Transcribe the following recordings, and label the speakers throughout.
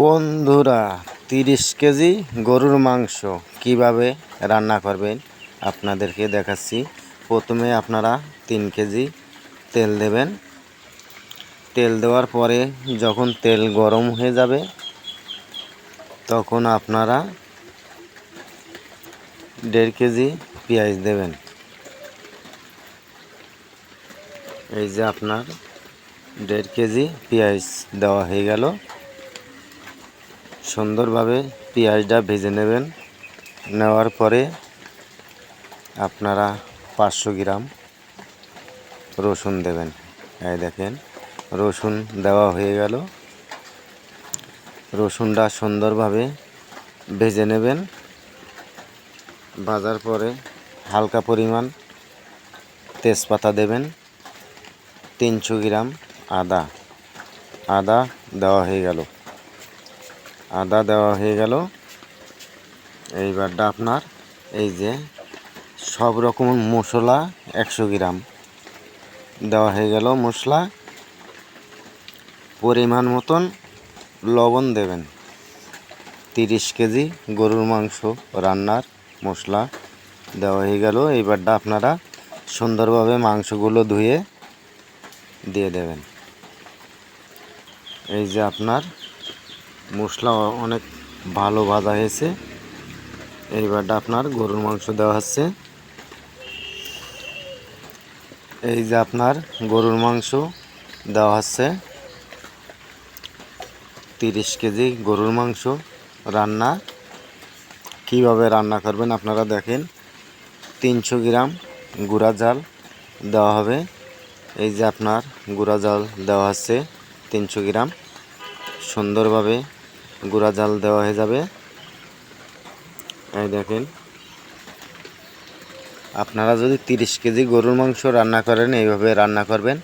Speaker 1: বন্ধুরা, তিরিশ কেজি গরুর মাংস কীভাবে রান্না করবেন আপনাদেরকে দেখাচ্ছি। প্রথমে আপনারা তিন কেজি তেল দেবেন। তেল দেওয়ার পরে যখন তেল গরম হয়ে যাবে, তখন আপনারা দেড় কেজি পেঁয়াজ দেবেন। এই যে আপনার দেড় কেজি পেঁয়াজ দেওয়া হয়ে গেল। সুন্দরভাবে পেঁয়াজটা ভেজে নেবেন। নেওয়ার পরে আপনারা পাঁচশো গ্রাম রসুন দেবেন। এই দেখেন, রসুন দেওয়া হয়ে গেল। রসুনটা সুন্দরভাবে ভেজে নেবেন। ভাজার পরে হালকা পরিমাণ তেজপাতা দেবেন। তিনশো গ্রাম আদা। আদা দেওয়া হয়ে গেল। আদা দেওয়া হয়ে গেল। এইবারটা আপনার, এই যে সব রকম মশলা একশো গ্রাম দেওয়া হয়ে গেল। মশলা পরিমাণ মতন লবণ দেবেন। তিরিশ কেজি গরুর মাংস রান্নার মশলা দেওয়া হয়ে গেল। এইবারটা আপনারা সুন্দরভাবে মাংসগুলো ধুয়ে দিয়ে দেবেন। এই যে আপনার মশলা অনেক ভালো ভাজা হয়েছে। এইবারটা আপনার গরুর মাংস দেওয়া হচ্ছে। এই যে আপনার গরুর মাংস দেওয়া হচ্ছে। তিরিশ কেজি গরুর মাংস রান্না। কীভাবে রান্না করবেন আপনারা দেখেন। তিনশো গ্রাম গুঁড়া জাল দেওয়া হবে। এই যে আপনার গুঁড়া জাল দেওয়া হচ্ছে তিনশো গ্রাম। সুন্দরভাবে গুঁড়া জাল দেওয়া হয়ে যাবে। এই দেখেন। আপনারা যদি তিরিশ কেজি গরুর মাংস রান্না করেন, এইভাবে রান্না করবেন।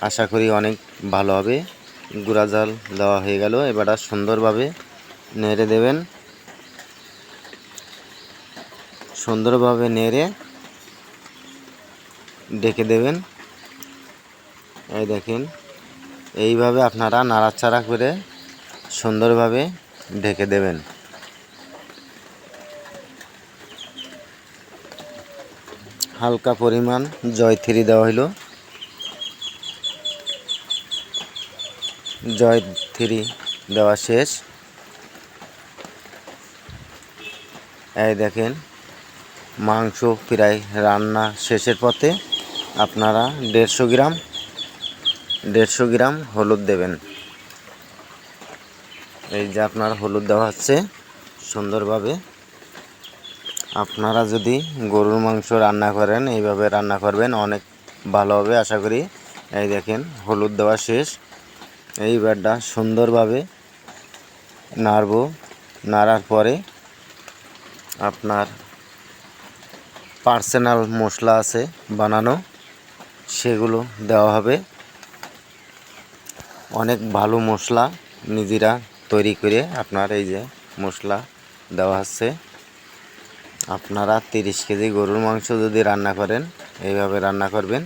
Speaker 1: আশা করি অনেক ভালো হবে। গুঁড়া জাল দেওয়া হয়ে গেল। এবার সুন্দরভাবে নেড়ে দেবেন। সুন্দরভাবে নেড়ে ডেকে দেবেন। এই দেখেন। এইভাবে আপনারা নাড়াচাড়া করে সুন্দরভাবে ঢেকে দেবেন। হালকা পরিমাণ জয়থিরি দেওয়া হইল। জয়থিরি দেওয়া শেষ। এই দেখেন, মাংস প্রায় রান্না শেষের পথে আপনারা দেড়শো গ্রাম দেড়শো গ্রাম হলুদ দেবেন। এই যে আপনার হলুদ দেওয়া হচ্ছে সুন্দরভাবে। আপনারা যদি গরুর মাংস রান্না করেন, এইভাবে রান্না করবেন, অনেক ভালো হবে, আশা করি। এই দেখেন, হলুদ দেওয়া শেষ। এইবারটা সুন্দরভাবে নাড়ব। নাড়ার পরে আপনার পার্সোনাল মশলা আছে বানানো, সেগুলো দেওয়া হবে। অনেক ভালো মশলা, নিজেরা তৈরি করে আপনার এই যে মশলা দেওয়া হচ্ছে আপনারা তিরিশ কেজি গরুর মাংস যদি রান্না করেন, এইভাবে রান্না করবেন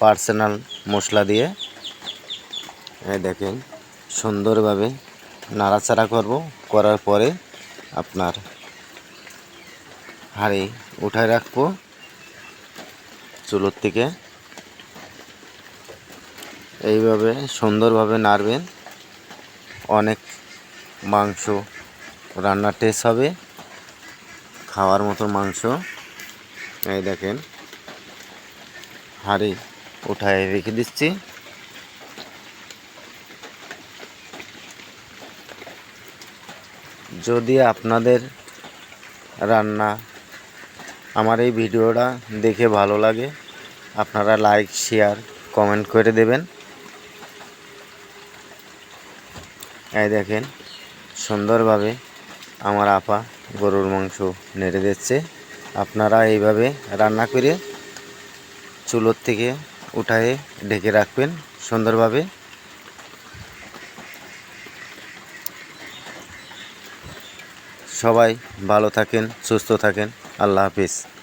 Speaker 1: পার্সোনাল মশলা দিয়ে। এই দেখেন, সুন্দরভাবে নাড়াচাড়া করব, করার পরে আপনার হাঁড়ি উঠায় রাখব চুলোর থেকে। এইভাবে সুন্দরভাবে নাড়বেন। অনেক মাংস। রান্নার টেস্ট হবে। খাওয়ার মতো মাংস। এই দেখেন। হাঁড়ি উঠায় রেখে দিচ্ছি। যদি আপনাদের রান্না আমার এই ভিডিওটা দেখে ভালো লাগে, আপনারা লাইক শেয়ার কমেন্ট করে দেবেন। এই দেখেন। সুন্দরভাবে আমার আপা গরুর মাংস নেড়ে দিচ্ছে। আপনারা এইভাবে রান্না করে চুলোর থেকে উঠায়ে ঢেকে রাখবেন সুন্দরভাবে। সবাই ভালো থাকেন, সুস্থ থাকেন। আল্লাহ হাফিজ।